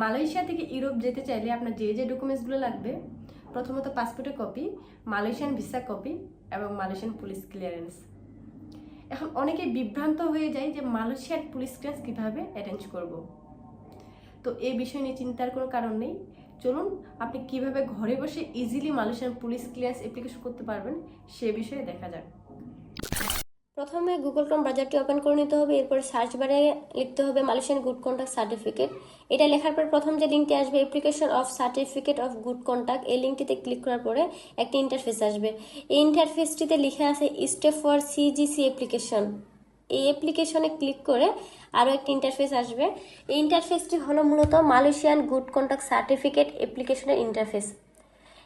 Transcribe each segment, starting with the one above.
Malaysia থেকে Europe যেতে চাইলে আপনার যে যে ডকুমেন্টসগুলো লাগবে, প্রথমত passport copy, Malaysian visa copy এবং মালয়েশিয়ান পুলিশ ক্লিয়ারেন্স। এখন অনেকে বিভ্রান্ত হয়ে যায় যে মালয়েশিয়ার পুলিশ ক্লিয়ারেন্স কীভাবে অ্যারেঞ্জ করব। তো এই বিষয় নিয়ে চিন্তার কোনো কারণ নেই। চলুন, আপনি কীভাবে ঘরে বসে easily Malaysian police clearance application করতে পারবেন সে বিষয়ে দেখা যাক। প্রথমে গুগল ক্রোম ব্রাউজারটি ওপেন করে নিতে হবে, এরপর সার্চ বারে লিখতে হবে মালয়েশিয়ান গুড কন্ট্যাক্ট সার্টিফিকেট। এটা লেখার পর প্রথম যে লিঙ্কটি আসবে application of certificate of good contact এই লিঙ্কটিতে ক্লিক করার পরে একটি ইন্টারফেস আসবে। এই ইন্টারফেসটিতে লিখে আছে স্টেপ ফর সিজিসি অ্যাপ্লিকেশন এই অ্যাপ্লিকেশনে ক্লিক করে আরও একটি ইন্টারফেস আসবে। এই ইন্টারফেসটি হলো মূলত মালয়েশিয়ান গুড কন্ট্যাক্ট সার্টিফিকেট অ্যাপ্লিকেশনের ইন্টারফেস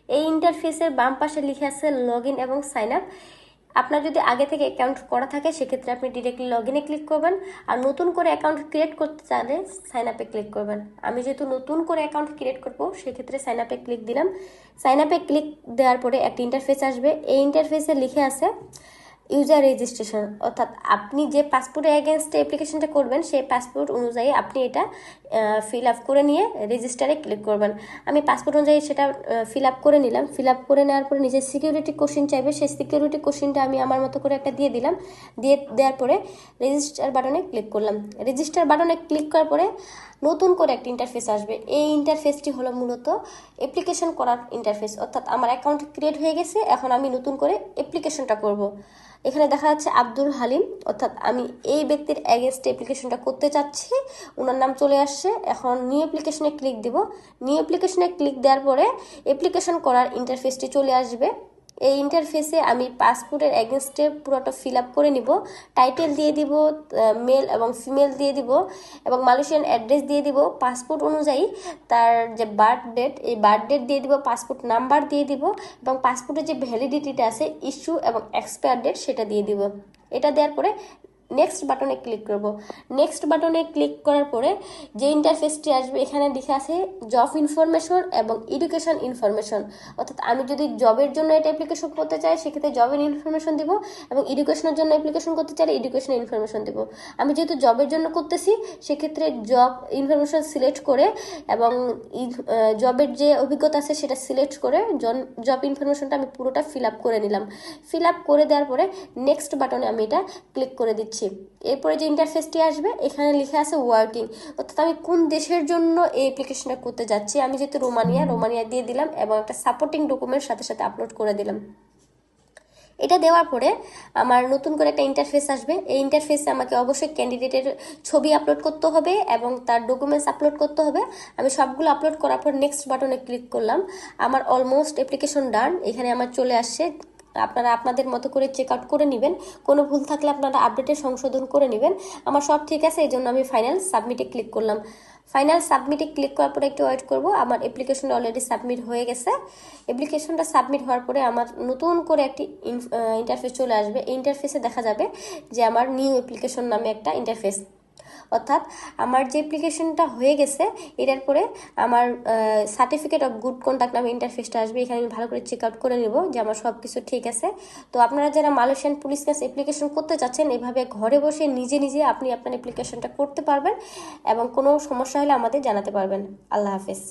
এই ইন্টারফেসের বাম পাশে লিখে আছে লগ ইন এবং সাইন আপ আপনার যদি আগে থেকে অ্যাকাউন্ট করা থাকে, সেক্ষেত্রে আপনি ডিরেক্টলি লগ ইনে ক্লিক করবেন। আর নতুন করে অ্যাকাউন্ট ক্রিয়েট করতে চাইলে সাইন আপে ক্লিক করবেন। আমি যেহেতু নতুন করে অ্যাকাউন্ট ক্রিয়েট করব, সেক্ষেত্রে সাইন আপে ক্লিক দিলাম। সাইন আপে ক্লিক দেওয়ার পরে একটা ইন্টারফেস আসবে। এই ইন্টারফেসে লিখে আছে ইউজার রেজিস্ট্রেশন অর্থাৎ আপনি যে পাসপোর্ট এগেনস্টে অ্যাপ্লিকেশনটা করবেন, সেই পাসপোর্ট অনুযায়ী আপনি এটা ফিল আপ করে নিয়ে রেজিস্টারে ক্লিক করবেন। আমি পাসপোর্ট অনুযায়ী সেটা ফিল আপ করে নিলাম। ফিল আপ করে নেওয়ার পরে নিজের সিকিউরিটি কোশ্চিন চাইবে, সেই সিকিউরিটি কোশ্চিনটা আমি আমার মতো করে একটা দিয়ে দিলাম। দিয়ে দেওয়ার পরে রেজিস্টার বাটনে ক্লিক করলাম। রেজিস্টার বাটনে ক্লিক করার পরে নতুন করে একটা ইন্টারফেস আসবে। এই ইন্টারফেসটি হলো মূলত অ্যাপ্লিকেশন করার ইন্টারফেস অর্থাৎ আমার অ্যাকাউন্ট ক্রিয়েট হয়ে গেছে, এখন আমি নতুন করে অ্যাপ্লিকেশনটা করব। এখানে দেখা যাচ্ছে আব্দুল হালিম, অর্থাৎ আমি এই ব্যক্তির অ্যাগেনস্টে অ্যাপ্লিকেশনটা করতে চাচ্ছি। ওনার নাম চলে আসছে। এখন নিউ অ্যাপ্লিকেশনে ক্লিক দিব। নিউ অ্যাপ্লিকেশনে ক্লিক দেওয়ার পরে অ্যাপ্লিকেশন করার ইন্টারফেসটি চলে আসবে। এই ইন্টারফেসে আমি পাসপোর্টের অ্যাগেনস্টে পুরোটা ফিল আপ করে নিব। টাইটেল দিয়ে দিব মেল এবং ফিমেল দিয়ে দিব এবং মালয়েশিয়ান অ্যাড্রেস দিয়ে দিব। পাসপোর্ট অনুযায়ী তার যে বার্থ ডেট এই বার্থ ডেট দিয়ে দিব পাসপোর্ট নাম্বার দিয়ে দিব এবং পাসপোর্টের যে ভ্যালিডিটিটা আছে ইস্যু এবং এক্সপায়ার ডেট সেটা দিয়ে দিব। এটা দেওয়ার পরে নেক্সট বাটনে ক্লিক করব। নেক্সট বাটনে ক্লিক করার পরে যে ইন্টারফেসটি আসবে, এখানে লিখে আছে জব ইনফরমেশন এবং এডুকেশন ইনফরমেশন অর্থাৎ আমি যদি জবের জন্য এটা অ্যাপ্লিকেশন করতে চাই, সেক্ষেত্রে জবের ইনফরমেশন দিব এবং এডুকেশনের জন্য অ্যাপ্লিকেশন করতে চাইলে এডুকেশনের ইনফরমেশন দিব। আমি যেহেতু জবের জন্য করতেছি, সেক্ষেত্রে জব ইনফরমেশন সিলেক্ট করে এবং জবের যে অভিজ্ঞতা আছে, সেটা সিলেক্ট করে জব ইনফরমেশনটা আমি পুরোটা ফিল আপ করে নিলাম। ফিল আপ করে দেওয়ার পরে নেক্সট বাটনে আমি এটা ক্লিক করে দিচ্ছি। এরপরে যে ইন্টারফেসটি আসবে, এখানে লিখে আছে ওয়ার্কিং অর্থাৎ আমি কোন দেশের জন্য এই অ্যাপ্লিকেশনটা করতে যাচ্ছি? আমি যেহেতু রোমানিয়া রোমানিয়া দিয়ে দিলাম এবং একটা সাপোর্টিং ডকুমেন্ট সাথে সাথে আপলোড করে দিলাম। এটা দেওয়ার পরে আমার নতুন করে একটা ইন্টারফেস আসবে। এই ইন্টারফেসে আমাকে অবশ্যই ক্যান্ডিডেটের ছবি আপলোড করতে হবে এবং তার ডকুমেন্টস আপলোড করতে হবে। আমি সবগুলো আপলোড করার পর নেক্সট বাটনে ক্লিক করলাম। আমার অলমোস্ট অ্যাপ্লিকেশন ডান এখানে আমার চলে আসছে আপনারা আপনাদের মতো করে চেক আউট করে নেবেন। কোনো ভুল থাকলে আপনারা আপডেটে সংশোধন করে নেবেন। আমার সব ঠিক আছে, এই জন্য আমি ফাইনাল সাবমিটে ক্লিক করলাম। ফাইনাল সাবমিটে ক্লিক করার পরে একটু ওয়েট করব। আমার অ্যাপ্লিকেশনটা অলরেডি সাবমিট হয়ে গেছে। অ্যাপ্লিকেশনটা সাবমিট হওয়ার পরে আমার নতুন করে একটি ইন্টারফেস চলে আসবে। এই ইন্টারফেসে দেখা যাবে যে আমার নিউ অ্যাপ্লিকেশন নামে একটা ইন্টারফেস অর্থাৎ আমার যে অ্যাপ্লিকেশনটা হয়ে গেছে, এটার পরে আমার সার্টিফিকেট অফ গুড কন্ট্যাক্ট নামে ইন্টারফেসটা আসবে, এখানে আমি ভালো করে চেক আউট করে নেব যে আমার সব কিছু ঠিক আছে। তো আপনারা যারা মালয়েশিয়ান পুলিশ কাছে অ্যাপ্লিকেশন করতে চাচ্ছেন, এভাবে ঘরে বসে নিজে নিজে আপনি আপনার অ্যাপ্লিকেশনটা করতে পারবেন এবং কোনো সমস্যা হলে আমাদের জানাতে পারবেন। আল্লাহ হাফেজ।